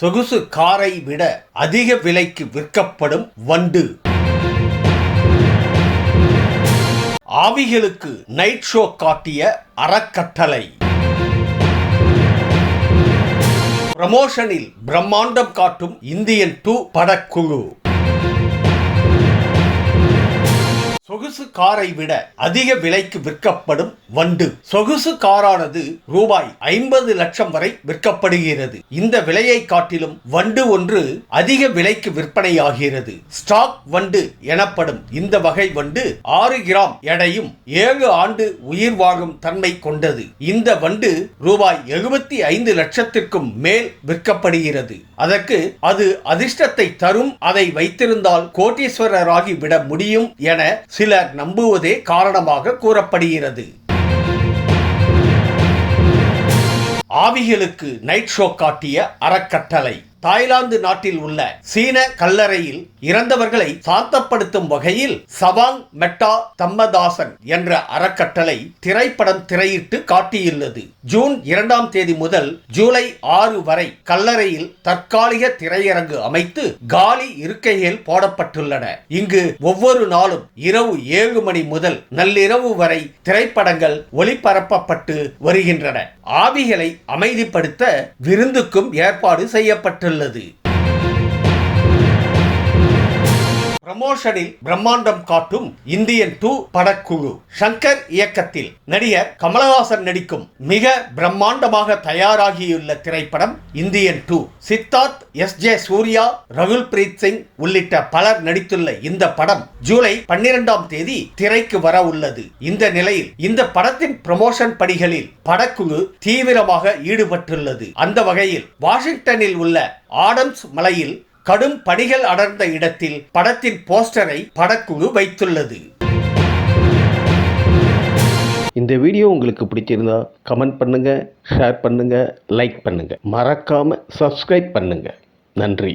சொகுசு காரை விட அதிக விலைக்கு விற்கப்படும் வண்டு. ஆவிகளுக்கு நைட் ஷோ காட்டிய அறக்கட்டளை. ப்ரமோஷனில் பிரம்மாண்டம் காட்டும் இந்தியன் டூ படக்குழு. சொகுசு காரை விட அதிக விலைக்கு விற்கப்படும் வண்டு. சொகுசு காரானது ரூபாய் ஐம்பது லட்சம் வரை விற்கப்படுகிறது. இந்த விலையை காட்டிலும் வண்டு ஒன்று அதிக விலைக்கு விற்பனையாகிறது. ஸ்டாக் வண்டு எனப்படும் இந்த வகை வண்டு ஆறு கிராம் எடையும் ஏழு ஆண்டு உயிர் வாழும் தன்மை கொண்டது. இந்த வண்டு ரூபாய் எழுபத்தி ஐந்து லட்சத்திற்கும் மேல் விற்கப்படுகிறது. அதற்கு அது அதிர்ஷ்டத்தை தரும். அதை வைத்திருந்தால் கோட்டீஸ்வரராகி விட முடியும் என சிலர் நம்புவதே காரணமாக கூறப்படுகிறது. ஆவிகளுக்கு நைட் ஷோ காட்டிய அறக்கட்டளை. தாய்லாந்து நாட்டில் உள்ள சீன கல்லறையில் இறந்தவர்களை சாந்தப்படுத்தும் வகையில் சவாங் மெட்டா தம்மதாசன் என்ற அறக்கட்டளை திரைப்படம் திரையிட்டு காட்டியுள்ளது. ஜூன் இரண்டாம் தேதி முதல் ஜூலை ஆறு வரை கல்லறையில் தற்காலிக திரையரங்கு அமைத்து காலி இருக்கைகள் போடப்பட்டுள்ளன. இங்கு ஒவ்வொரு நாளும் இரவு ஏழு மணி முதல் நள்ளிரவு வரை திரைப்படங்கள் ஒளிபரப்பப்பட்டு வருகின்றன. ஆவிகளை அமைதிப்படுத்த விருந்துக்கும் ஏற்பாடு நல்லது ப்ரமோஷனில் பிரம்மாண்டம் காட்டும் இந்தியன் டூ படக்குழு. சங்கர் இயக்கத்தில் நடிகர் கமலஹாசன் நடிக்கும் மிக பிரம்மாண்டமாக தயாராகியுள்ள திரைப்படம் Indian two. Siddharth S J Suriya Rakul Preet Singh உள்ளிட்ட பலர் நடித்துள்ள இந்த படம் ஜூலை பன்னிரெண்டாம் தேதி திரைக்கு வர உள்ளது. இந்த நிலையில் இந்த படத்தின் ப்ரமோஷன் பணிகளில் படக்குழு தீவிரமாக ஈடுபட்டுள்ளது. அந்த வகையில் வாஷிங்டனில் உள்ள ஆடம்ஸ் மலையில் கடும் பணிகள் அடர்ந்த இடத்தில் படத்தின் போஸ்டரை படக்குழு வைத்துள்ளது. இந்த வீடியோ உங்களுக்கு பிடிச்சிருந்தா கமெண்ட் பண்ணுங்க ஷேர் பண்ணுங்க லைக் பண்ணுங்க. மறக்காம சப்ஸ்கிரைப் பண்ணுங்க. நன்றி.